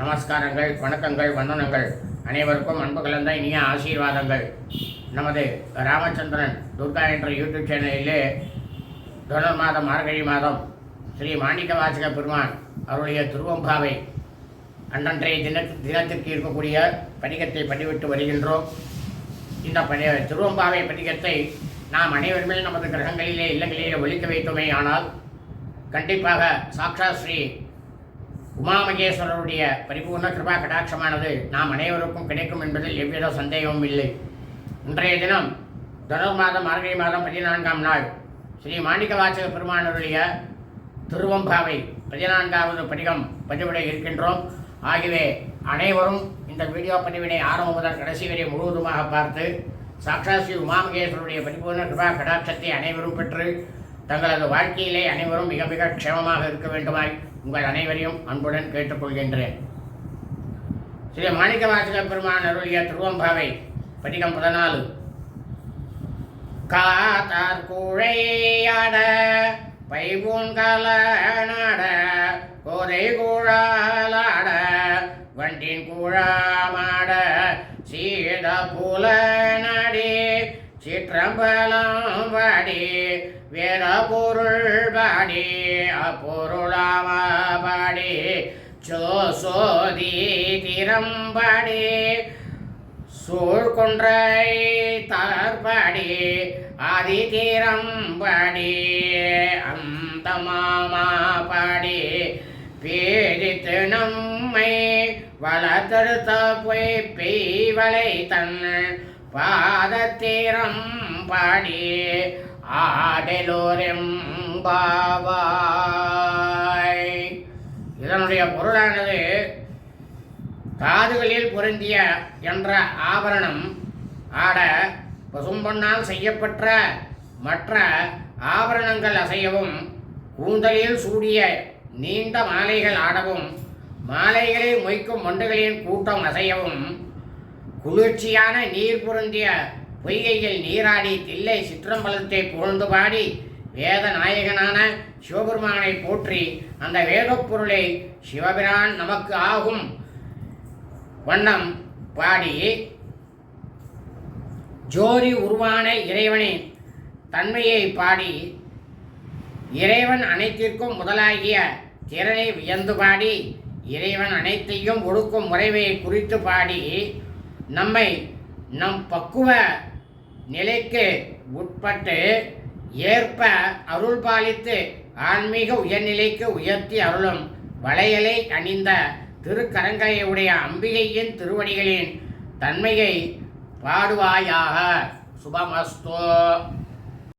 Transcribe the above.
நமஸ்காரங்கள் வணக்கங்கள் வந்தனங்கள். அனைவருக்கும் அன்பு கலந்த இனிய ஆசீர்வாதங்கள். நமது ராமச்சந்திரன் துர்கா என்ற யூடியூப் சேனலிலே தொடர் மாதம் மார்கழி மாதம் ஸ்ரீ மாணிக்க வாசக பெருமான் அவருடைய திருவம்பாவை அன்றன்றைய தின தினத்திற்கு இருக்கக்கூடிய படிகத்தை பதிவிட்டு வருகின்றோம். இந்த படி திருவம்பாவை படிகத்தை நாம் அனைவருமே நமது கிரகங்களிலே இல்லங்களிலே ஒழிக்க வைத்தோமே ஆனால் கண்டிப்பாக சாக்ஷா ஸ்ரீ உமாமகேஸ்வரருடைய பரிபூர்ண கிருபா கடாட்சமானது நாம் அனைவருக்கும் கிடைக்கும் என்பதில் எவ்வித சந்தேகமும் இல்லை. இன்றைய தினம் தொடர் மாதம் மார்கழி மாதம் பதினான்காம் நாள் ஸ்ரீ மாணிக்க வாசக பெருமானருடைய திருவம்பாவை பதினான்காவது படிகம் பதிவிட இருக்கின்றோம். ஆகவே அனைவரும் இந்த வீடியோ பதிவினை ஆரம்பம் முதல் கடைசி வரை முழுவதுமாக பார்த்து சாக்ஷா ஸ்ரீ உமாமகேஸ்வருடைய பரிபூர்ண கிருபா கடாட்சத்தை அனைவரும் பெற்று தங்களது வாழ்க்கையிலே அனைவரும் மிக மிக க்ஷேமமாக இருக்க வேண்டுமாய் உங்கள் அனைவரையும் அன்புடன் கேட்டுக்கொள்கின்றேன். ஸ்ரீ மாணிக்க வாசக பெருமான் அருளிய திருவம்பாவை பதிகம் பதினாலு. காத்தார் குழையாட பைபூன்கால நாட கோதை கூழாலாட வண்டின் கூழாமாட சீட புல சிற்றம்பலம் பாடி வேத பொருள் பாடி அப்பொருளாம பாடி சோ சோதி திறம்பாடி சூழ்கொன்றை தார்பாடி ஆதி தீரம்பாடி அந்த மாமா பாடி பீடித்து நம்மை வளர்த்தெடுத்த பொய் பெய்வளை தன் பாதத்தீரம் பாடி ஆடலோரெம் பாவாய் இதனுடைய பொருளானது காதுகளில் பொருந்திய என்ற ஆபரணம் ஆட பசும்பொன்னால் செய்யப்பட்ட மற்ற ஆபரணங்கள் அசையவும் கூந்தலில் சூடிய நீண்ட மாலைகள் ஆடவும் மாலைகளை மொய்க்கும் மண்டுகளின் கூட்டம் அசையவும் குளிர்ச்சியான நீர் பொருந்திய பொய்கையில் நீராடி தில்லை சிற்றம்பலத்தை புகழ்ந்து பாடி வேத நாயகனான சிவபெருமானை போற்றி அந்த வேதப்பொருளை சிவபிரான் நமக்கு ஆகும் வண்ணம் பாடி ஜோதி உருவான இறைவனின் தன்மையை பாடி இறைவன் அனைத்திற்கும் முதலாகிய திறனை வியந்து பாடி இறைவன் அனைத்தையும் ஒடுக்கும் முறைமையை குறித்து பாடி நம்மை நம் பக்குவ நிலைக்கு உட்பட்டு ஏற்ப அருள் பாலித்து ஆன்மீக உயர்நிலைக்கு உயர்த்தி அருளும் வளையலை அணிந்த திருக்கரங்களையுடைய அம்பிகையின் திருவடிகளின் தன்மையை பாடுவாயாக. சுபமஸ்தோ.